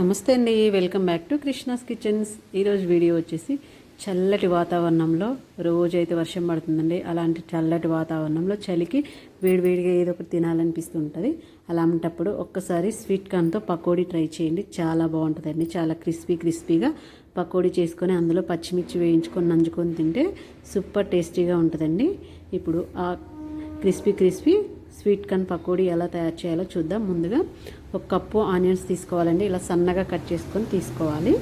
నమస్తే అండి welcome back to Krishna's kitchens. ఈరోజు వీడియో వచ్చేసి చల్లటి వాతావరణంలో రోజైతే వర్షం పడుతుందండి. అలాంటి చల్లటి వాతావరణంలో చలికి వేడివేడిగా ఏదో ఒకటి తినాలనిపిస్తుంటుంది. అలాంటప్పుడు ఒక్కసారి స్వీట్ కార్న్తో పకోడీ ట్రై చేయండి. చాలా బాగుంటుందండి. చాలా క్రిస్పీ క్రిస్పీగా పకోడీ చేసుకొని అందులో పచ్చిమిర్చి వేయించుకొని నంచుకొని తింటే సూపర్ టేస్టీగా ఉంటుందండి. ఇప్పుడు ఆ crispy crispy sweet corn pakodi ఎలా తయారు చేయాలో చూద్దాం. ముందుగా ఒక కప్పు ఆనియన్స్ తీసుకోవాలండి. ఇలా సన్నగా కట్ చేసుకొని తీసుకోవాలి.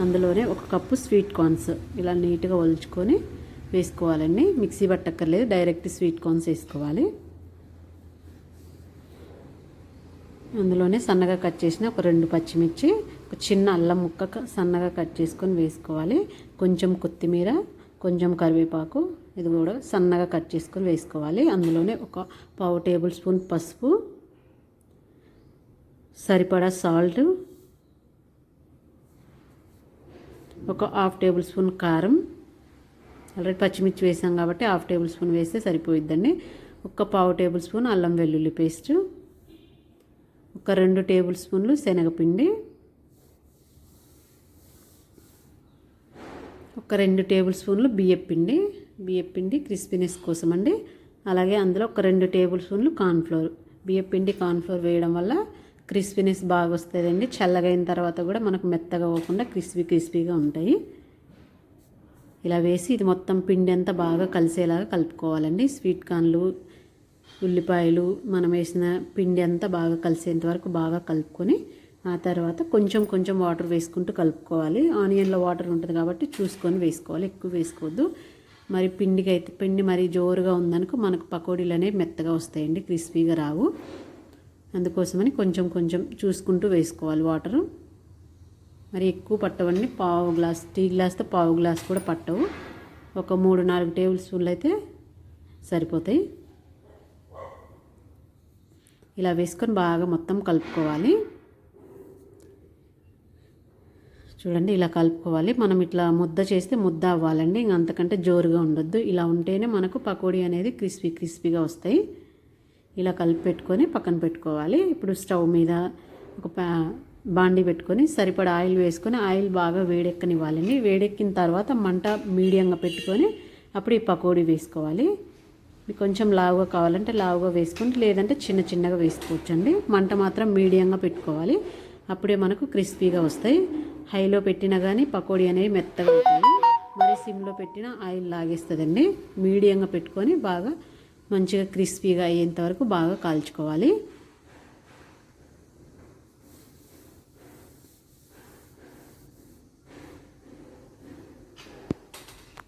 అందులోనే ఒక కప్పు స్వీట్ కార్న్స్ ఇలా నీట్గా ఒలుచుకొని వేసుకోవాలండి. మిక్సీ పట్టక్కర్లేదు. డైరెక్ట్ స్వీట్ కార్న్స్ వేసుకోవాలి. అందులోనే సన్నగా కట్ చేసిన ఒక రెండు పచ్చిమిర్చి ఒక చిన్న అల్లం ముక్క సన్నగా కట్ చేసుకొని వేసుకోవాలి. కొంచెం కొత్తిమీర కొంచెం కరివేపాకు ఇది కూడా సన్నగా కట్ చేసుకొని వేసుకోవాలి. అందులోనే ఒక పావు టేబుల్ స్పూన్ పసుపు సరిపడా సాల్ట్ ఒక హాఫ్ టేబుల్ స్పూన్ కారం. ఆల్రెడీ పచ్చిమిర్చి వేసాం కాబట్టి హాఫ్ టేబుల్ స్పూన్ వేస్తే సరిపోయిద్దండి. ఒక పావు టేబుల్ స్పూన్ అల్లం వెల్లుల్లి పేస్ట్ ఒక రెండు టేబుల్ స్పూన్లు శనగపిండి ఒక రెండు టేబుల్ స్పూన్లు బియ్యపిండి బియ్యపిండి క్రిస్పీనెస్ కోసం అండి అలాగే అందులో ఒక రెండు టేబుల్ స్పూన్లు కార్న్ఫ్లోర్. బియ్యపిండి కార్న్ఫ్లోర్ వేయడం వల్ల క్రిస్పీనెస్ బాగా వస్తుందండి. చల్లగైన తర్వాత కూడా మనకు మెత్తగా అవ్వకుండా క్రిస్పీ క్రిస్పీగా ఉంటాయి. ఇలా వేసి ఇది మొత్తం పిండి అంతా బాగా కలిసేలాగా కలుపుకోవాలండి. స్వీట్ కార్న్లు ఉల్లిపాయలు మనం వేసిన పిండి అంతా బాగా కలిసేంత వరకు బాగా కలుపుకొని ఆ తర్వాత కొంచెం కొంచెం వాటర్ వేసుకుంటూ కలుపుకోవాలి. ఆనియన్లో వాటర్ ఉంటుంది కాబట్టి చూసుకొని వేసుకోవాలి. ఎక్కువ వేసుకోవద్దు. మరి పిండికి అయితే పిండి మరి జోరుగా ఉందనుకో మనకు పకోడీలు అనేవి మెత్తగా వస్తాయండి క్రిస్పీగా రావు. అందుకోసమని కొంచెం కొంచెం చూసుకుంటూ వేసుకోవాలి వాటరు. మరి ఎక్కువ పట్టవండి. పావు గ్లాస్ టీ గ్లాస్తో పావు గ్లాస్ కూడా పట్టవు. ఒక మూడు నాలుగు టేబుల్ స్పూన్లు అయితే సరిపోతాయి. ఇలా వేసుకొని బాగా మొత్తం కలుపుకోవాలి. చూడండి ఇలా కలుపుకోవాలి. మనం ఇట్లా ముద్ద చేస్తే ముద్ద అవ్వాలండి. ఇంక అంతకంటే జోరుగా ఉండొద్దు. ఇలా ఉంటేనే మనకు పకోడీ అనేది క్రిస్పీ క్రిస్పీగా వస్తాయి. ఇలా కలిపి పెట్టుకొని పక్కన పెట్టుకోవాలి. ఇప్పుడు స్టవ్ మీద ఒక బాండి పెట్టుకొని సరిపడా ఆయిల్ వేసుకొని ఆయిల్ బాగా వేడెక్కనివ్వాలండి. వేడెక్కిన తర్వాత మంట మీడియంగా పెట్టుకొని అప్పుడు ఈ పకోడీ వేసుకోవాలి. మీకు కొంచెం లావుగా కావాలంటే లావుగా వేసుకోండి. లేదంటే చిన్న చిన్నగా వేసుకోవచ్చండి. మంట మాత్రం మీడియంగా పెట్టుకోవాలి. అప్పుడే మనకు క్రిస్పీగా వస్తాయి. హైలో పెట్టినా కానీ పకోడీ అనేవి మెత్తగా అవుతాయి మరి సిమ్లో పెట్టిన ఆయిల్ లాగేస్తుందండి. మీడియంగా పెట్టుకొని బాగా మంచిగా క్రిస్పీగా అయ్యేంత వరకు బాగా కాల్చుకోవాలి.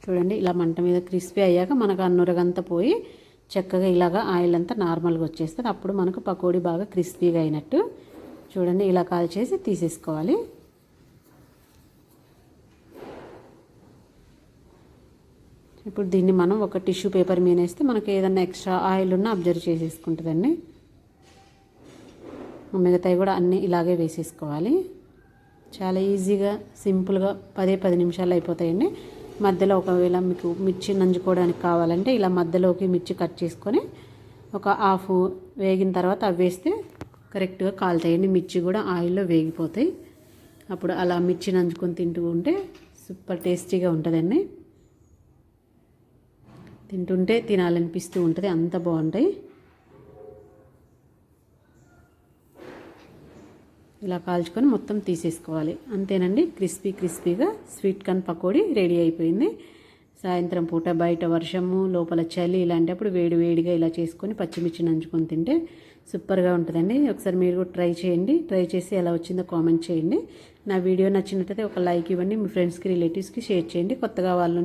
చూడండి ఇలా మంట మీద క్రిస్పీ అయ్యాక మనకు అన్నురగంతా పోయి చక్కగా ఇలాగా ఆయిల్ అంతా నార్మల్గా వచ్చేస్తుంది. అప్పుడు మనకు పకోడీ బాగా క్రిస్పీగా అయినట్టు చూడండి ఇలా కాల్చేసి తీసేసుకోవాలి. ఇప్పుడు దీన్ని మనం ఒక టిష్యూ పేపర్ మీద వేస్తే మనకి ఏదన్నా ఎక్స్ట్రా ఆయిల్ ఉన్నా అబ్జర్వ్ చేసేసుకుంటుందండి. మిగతాయి కూడా అన్నీ ఇలాగే వేసేసుకోవాలి. చాలా ఈజీగా సింపుల్గా పదే పది నిమిషాలు అయిపోతాయండి. మధ్యలో ఒకవేళ మీకు మిర్చి నంజుకోవడానికి కావాలంటే ఇలా మధ్యలోకి మిర్చి కట్ చేసుకొని ఒక హాఫ్ వేగిన తర్వాత అవి వేస్తే కరెక్ట్గా కాలుతాయండి. మిర్చి కూడా ఆయిల్లో వేగిపోతాయి. అప్పుడు అలా మిర్చి నంచుకొని తింటూ ఉంటే సూపర్ టేస్టీగా ఉంటుందండి. తింటుంటే తినాలనిపిస్తూ ఉంటుంది అంత బాగుంటాయి. ఇలా కాల్చుకొని మొత్తం తీసేసుకోవాలి. అంతేనండి క్రిస్పీ క్రిస్పీగా స్వీట్ కార్న్ పకోడీ రెడీ అయిపోయింది. సాయంత్రం పూట బయట వర్షము లోపల చలి ఇలాంటప్పుడు వేడి వేడిగా ఇలా చేసుకొని పచ్చిమిర్చి నంచుకొని తింటే సూపర్గా ఉంటుందండి. ఒకసారి మీరు కూడా ట్రై చేయండి. ట్రై చేసి ఎలా వచ్చిందో కామెంట్ చేయండి. నా వీడియో నచ్చినట్టయితే ఒక లైక్ ఇవ్వండి. మీ ఫ్రెండ్స్కి రిలేటివ్స్కి షేర్ చేయండి. కొత్తగా వాళ్ళు